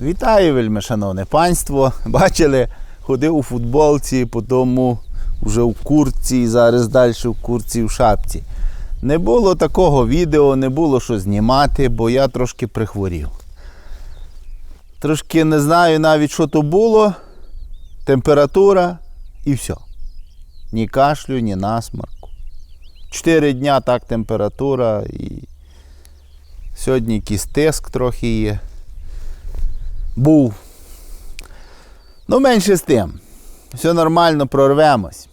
Вітаю, вельми шановне панство. Бачили, ходив у футболці, потім вже в куртці, зараз далі в куртці в шапці. Не було такого відео, не було що знімати, бо я трошки прихворів. Трошки не знаю навіть, що то було. Температура і все. Ні кашлю, ні насмарку. Чотири дня так температура і сьогодні якийсь тиск трохи є. Був. Ну, менше з тим. Все нормально, прорвемось.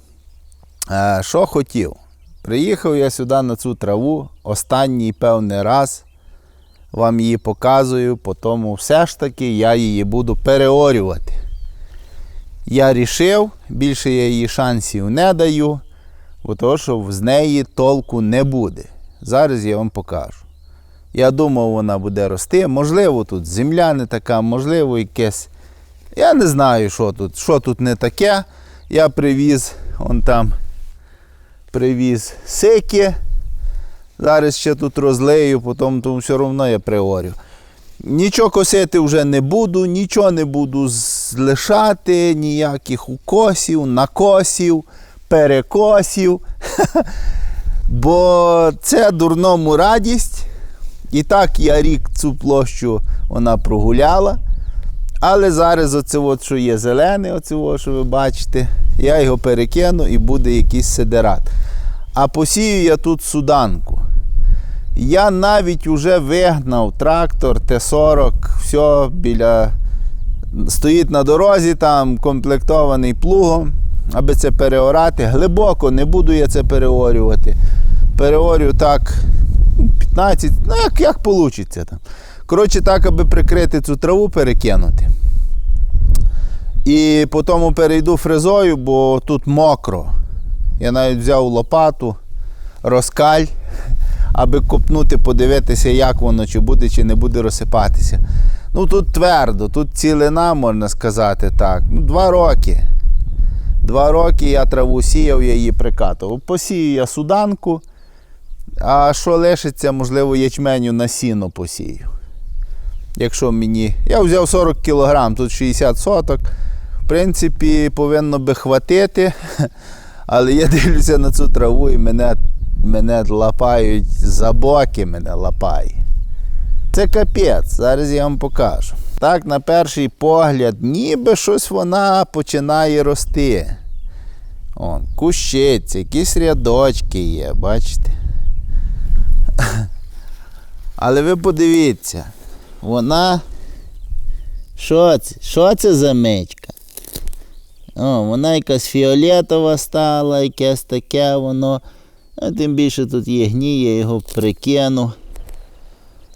Е, що хотів? Приїхав я сюди на цю траву останній певний раз. Вам її показую, тому все ж таки я її буду переорювати. Я рішив, більше я її шансів не даю, бо того, що з неї толку не буде. Зараз я вам покажу. Я думав, вона буде рости. Можливо, тут земля не така, можливо, якесь. Я не знаю, що тут, що тут не таке. Я привіз, он там привіз сики. Зараз ще тут розлею, потім тому все одно я приорю. Нічого косити вже не буду, нічого не буду лишати, ніяких укосів, накосів, перекосів. Бо це дурному радість. І так я рік цю площу вона прогуляла. Але зараз оце, от, що є зелене, оце, от, що ви бачите, я його перекину і буде якийсь седерат. А посію я тут суданку. Я навіть вже вигнав трактор Т-40, все біля. Стоїть на дорозі, там комплектований плугом, аби це переорати. Глибоко не буду я це переорювати. Переорю так 15, ну як, як вийде там. Коротше, так, аби прикрити цю траву, перекинути. І потім перейду фрезою, бо тут мокро. Я навіть взяв лопату, розкаль, аби копнути, подивитися, як воно, чи буде, чи не буде розсипатися. Ну тут твердо, тут цілина, можна сказати так. Ну, Два роки. Два роки я траву сіяв, я її прикатував. Посію я суданку, а що лишиться, можливо, ячменю на сіно посію. Якщо мені. Я взяв 40 кг, тут 60 соток. В принципі, повинно би хватити. Але я дивлюся на цю траву і мене, мене лапають за боки, мене лапає. Це капець, зараз я вам покажу. Так, на перший погляд, ніби щось вона починає рости. О, кущиться, якісь рядочки є, бачите? Але ви подивіться, вона. Що це? Що це за мечка? О, вона якась фіолетова стала, якесь таке воно. А тим більше тут є гній, я його прикину.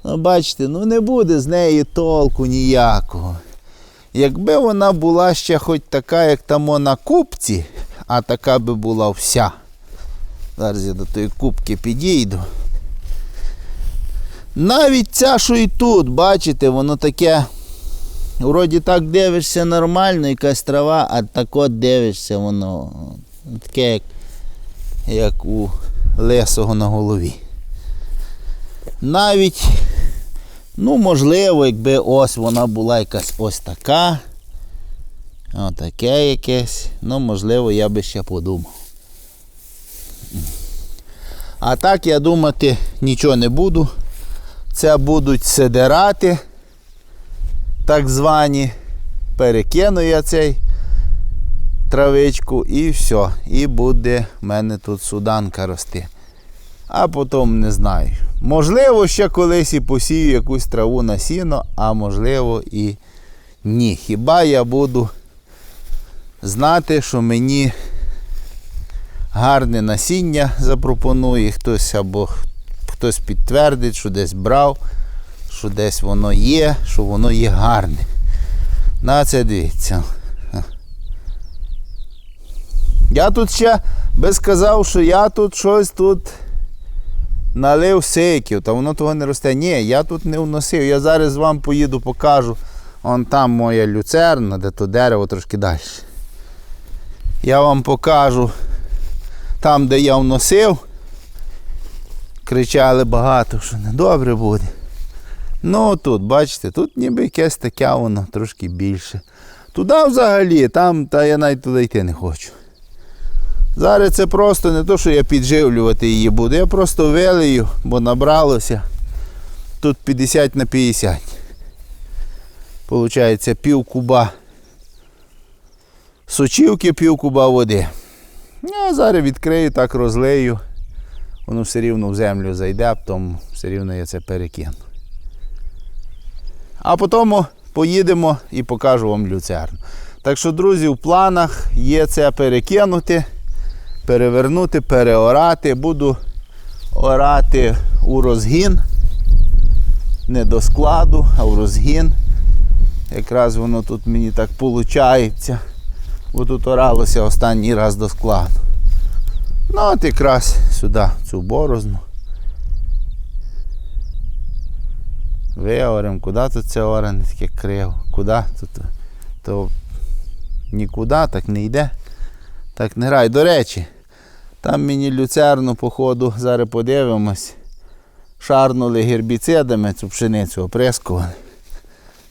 Ну, бачите, ну не буде з неї толку ніякого. Якби вона була ще хоч така, як там на купці, а така би була вся. Зараз я до тої кубки підійду. Навіть ця, що і тут, бачите, воно таке. Вроді так дивишся нормально, якась трава, а так от дивишся, воно таке, як, як у лесого на голові. Навіть, ну, можливо, якби ось вона була якась ось така. Отаке якесь. Ну, можливо, я би ще подумав. А так я думати нічого не буду. Це будуть седерати, так звані. Перекину я цей травичку і все. І буде в мене тут суданка рости. А потім не знаю. Можливо, ще колись і посію якусь траву на сіно, а можливо і ні. Хіба я буду знати, що мені гарне насіння запропонує хтось або хтось підтвердить, що десь брав, що десь воно є, що воно є гарне. На це дивіться. Я тут ще би сказав, що я тут щось тут налив сиків, та воно того не росте. Ні, я тут не вносив. Я зараз вам поїду, покажу. Вон там моя люцерна, де то дерево трошки далі. Я вам покажу там, де я вносив. Кричали багато, що недобре буде. Ну тут, бачите, тут ніби якесь таке воно трошки більше. Туди взагалі, там, та я навіть туди йти не хочу. Зараз це просто не то, що я підживлювати її буду, я просто вилию, бо набралося. Тут 50 на 50. Получається пів куба сочівки, пів куба води. Ну, а зараз відкрию, так розлию. Воно все рівно в землю зайде, потім все рівно я це перекину. А потім поїдемо і покажу вам люцерну. Так що, друзі, в планах є це перекинути, перевернути, переорати. Буду орати у розгін. Не до складу, а в розгін. Якраз воно тут мені так виходить. Бо тут оралося останній раз до складу. Ну от якраз сюди, цю борозну. Виорем, куди тут цеорене таке криво? Куди тут? То нікуди так не йде. Так не грає. До речі, там мені люцерну, походу, зараз подивимось. Шарнули гербіцидами цю пшеницю оприскували.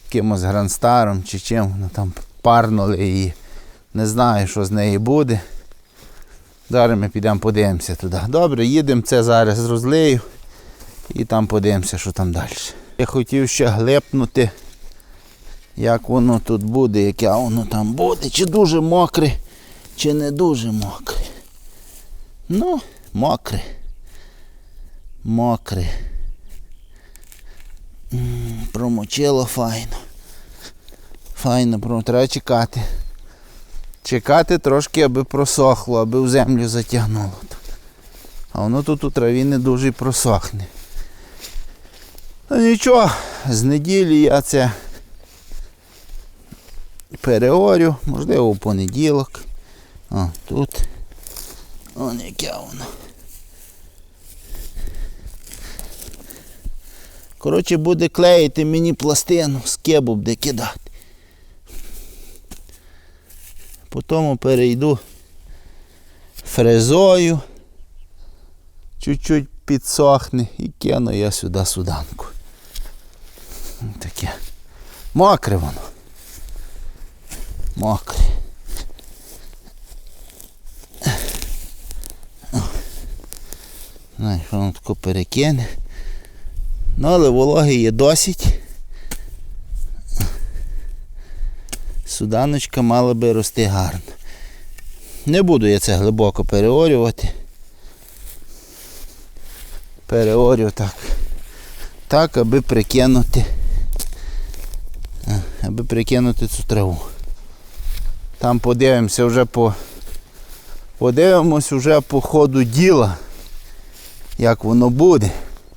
Якимось гранстаром чи чим, ну там парнули її. Не знаю, що з неї буде. Зараз ми підемо подивимося туди. Добре, їдемо це зараз розлию і там подивимося, що там далі. Я хотів ще глипнути, як воно тут буде, яке воно там буде, чи дуже мокре, чи не дуже мокре. Ну, мокре. Мокре. Промочило файно. Файно, треба чекати. Чекати трошки, аби просохло, аби в землю затягнуло. А воно тут у траві не дуже просохне. Ну нічого, з неділі я це переорю, можливо, в понеділок. О, тут. Вон яке воно. Коротше, буде клеїти мені пластину, скебу буде кидати. Потім перейду фрезою. Чуть-чуть підсохне і кину я сюди суданку. Таке. Мокре воно. Мокре. Знаєш, воно тако перекине. Ну, але вологи є досить. Суданочка мала би рости гарно. Не буду я це глибоко переорювати. Переорю так. Так, аби прикинути. Аби прикинути цю траву. Там подивимося вже по. Подивимось вже по ходу діла, як воно буде.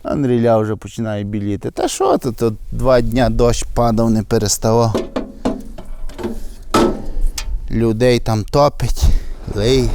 Андріля вже починає біліти. Та що тут два дня дощ падав, не переставав. Людей там топить, лей.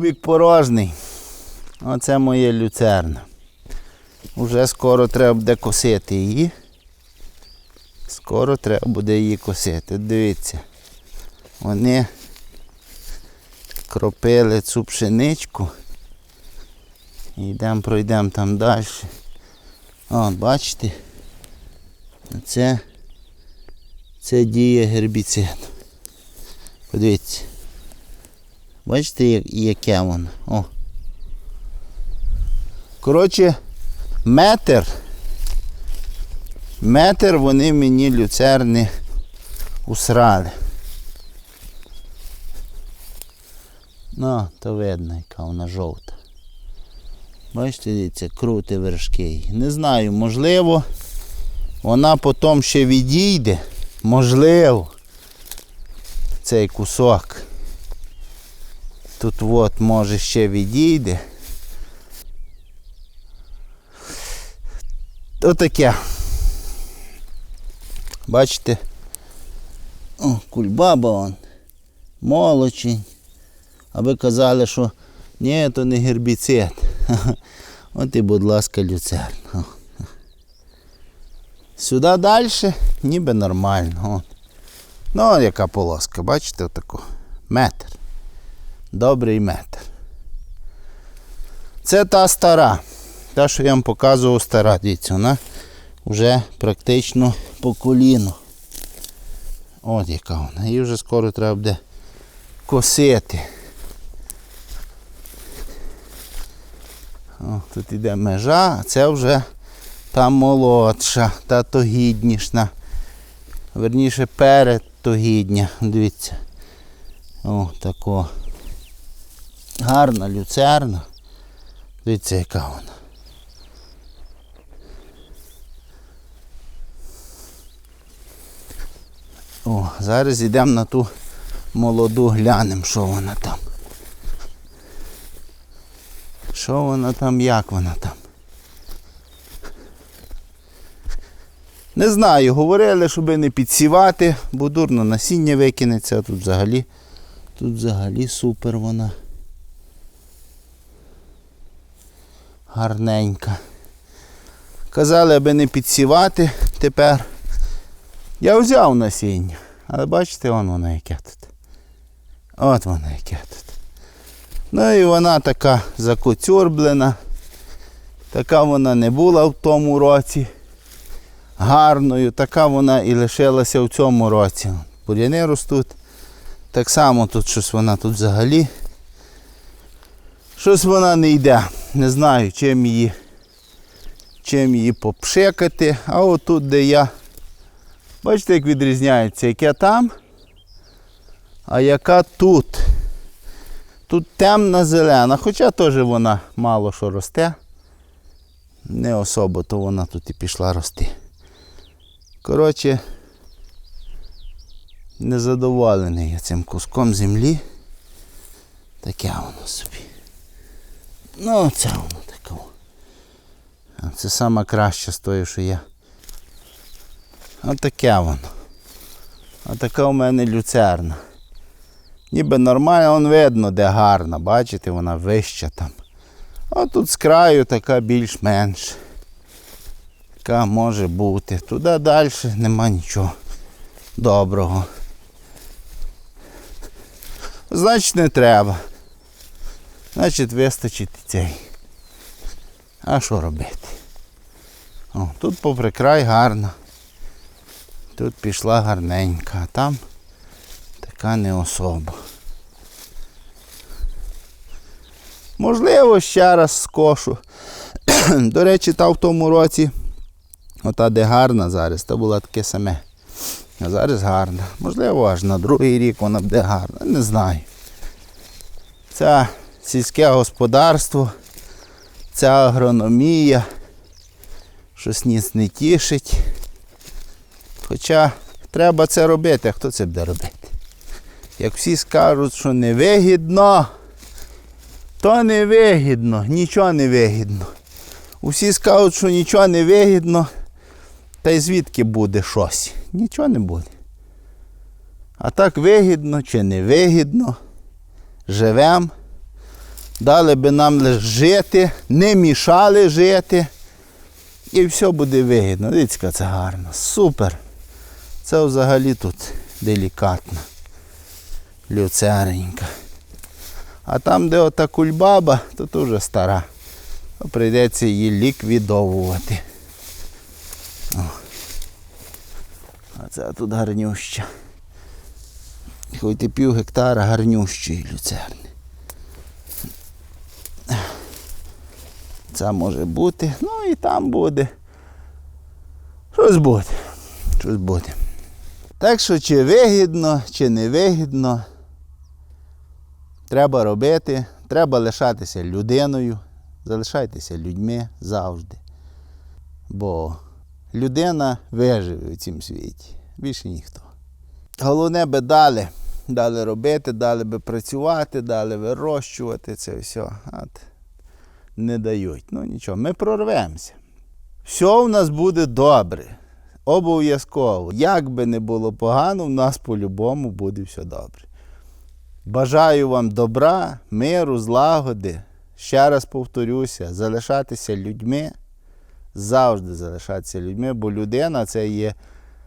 Кубик порожний. Оце моє люцерна. Уже скоро треба буде косити її. Скоро треба буде її косити. Дивіться. Вони скропили цю пшеничку. Йдемо, пройдемо там далі. О, бачите? Це, це діє гербіцид. Подивіться. Бачите, яке воно? О. Коротше, метр. Метр вони мені люцерни усрали. Ну, то видно, яка вона жовта. Бачите, дивіться, крути вершки. Не знаю, можливо, вона потім ще відійде. Можливо. Цей кусок. Тут от може ще відійде. Отаке. Бачите? О, кульбаба он. Молочень. А ви казали, що ні, то не гербіцид. От і, будь ласка, люцерн. Сюди далі ніби нормально. От. Ну, яка полоска, бачите, отаку. Метр. Добрий метр. Це та стара. Та, що я вам показував стара, дивіться, вона вже практично по коліну. От яка вона. Її вже скоро треба буде косити. О, тут іде межа, а це вже та молодша, та тогіднішна. Верніше перед тогідня. Дивіться. О, тако. Гарна люцерна. Дивіться, яка вона. О, зараз йдемо на ту молоду, глянемо, що вона там. Що вона там, як вона там? Не знаю, говорили, щоб не підсівати, бо дурно насіння викинеться, а тут взагалі, тут взагалі супер вона. Гарненька. Казали, аби не підсівати тепер. Я взяв насіння, але бачите, вон воно яке тут. От воно яке тут. Ну і вона така закоцюрблена. Така вона не була в тому році. Гарною, така вона і лишилася в цьому році. Бур'яни ростуть. Так само тут щось вона тут взагалі. Щось вона не йде. Не знаю, чим її, чим її попшикати. А отут, де я. Бачите, як відрізняється, яке там, а яка тут. Тут темна зелена, хоча теж вона мало що росте. Не особо, то вона тут і пішла рости. Коротше, незадоволений я цим куском землі. Таке воно собі. Ну, це воно таке. Це саме краще з тої, що я. Отаке воно. Отака у мене люцерна. Ніби нормально, он видно, де гарна, бачите, вона вища там. А тут з краю така більш-менш. Така може бути. Туди далі нема нічого доброго. Значить не треба. Значить вистачить цей. А що робити? О, тут попри край гарно. Тут пішла гарненька, а там така не особа. Можливо, ще раз скошу. До речі, та в тому році, ота де гарна зараз, то була таке саме. А зараз гарна. Можливо, аж на другий рік вона буде гарна. Не знаю. Це сільське господарство, ця агрономія. Щось ніц не тішить. Хоча треба це робити, а хто це буде робити? Як всі скажуть, що невигідно, то невигідно, нічого не вигідно. Усі скажуть, що нічого не вигідно, та й звідки буде щось? Нічого не буде. А так вигідно чи не вигідно, живемо, дали би нам жити, не мішали жити. І все буде вигідно. Дивіться, це гарно. Супер. Це взагалі тут делікатно. Люцеренька. А там, де ота кульбаба, то тут вже стара. То прийдеться її ліквідовувати. О. А це тут гарнюща. Хоч і пів гектара гарнющої люцерни. Це може бути. Ну і там буде. Щось буде. Щось буде. Так що чи вигідно, чи не вигідно, треба робити, треба лишатися людиною, залишайтеся людьми завжди. Бо людина виживе у цім світі. Більше ніхто. Головне би далі, далі робити, далі би працювати, далі вирощувати це все. От не дають. Ну нічого, ми прорвемося. Все в нас буде добре. Обов'язково. Як би не було погано, в нас по-любому буде все добре. Бажаю вам добра, миру, злагоди. Ще раз повторюся, залишатися людьми, завжди залишатися людьми, бо людина це є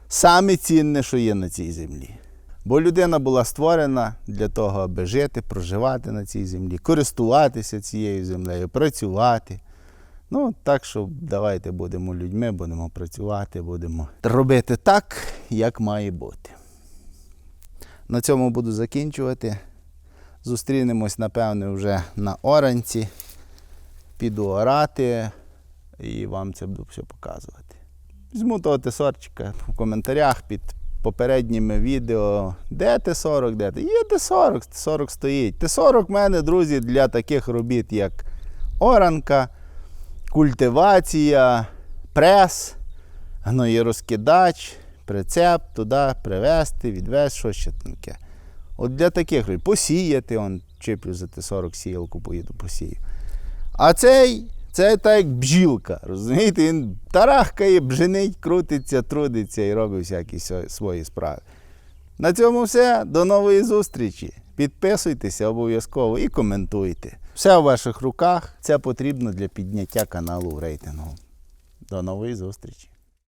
саме цінне, що є на цій землі. Бо людина була створена для того, аби жити, проживати на цій землі, користуватися цією землею, працювати. Ну, так що давайте будемо людьми, будемо працювати, будемо робити так, як має бути. На цьому буду закінчувати. Зустрінемось, напевне, вже на оранці. Піду орати і вам це буду все показувати. Візьму того тесорчика в коментарях під попередніми відео. Де Т-40, де Т? Є Т-40, Т-40 стоїть. Т-40 в мене, друзі, для таких робіт, як оранка, культивація, прес, гноєрозкидач, прицеп, туди привезти, відвезти, що ще таке. От для таких робіт. Посіяти, он, чиплю за Т-40 сіялку, поїду посію. А цей, це так як бджілка, розумієте, він тарахкає, бженить, крутиться, трудиться і робить всякі свої справи. На цьому все. До нової зустрічі. Підписуйтеся обов'язково і коментуйте. Все в ваших руках. Це потрібно для підняття каналу в рейтингу. До нової зустрічі.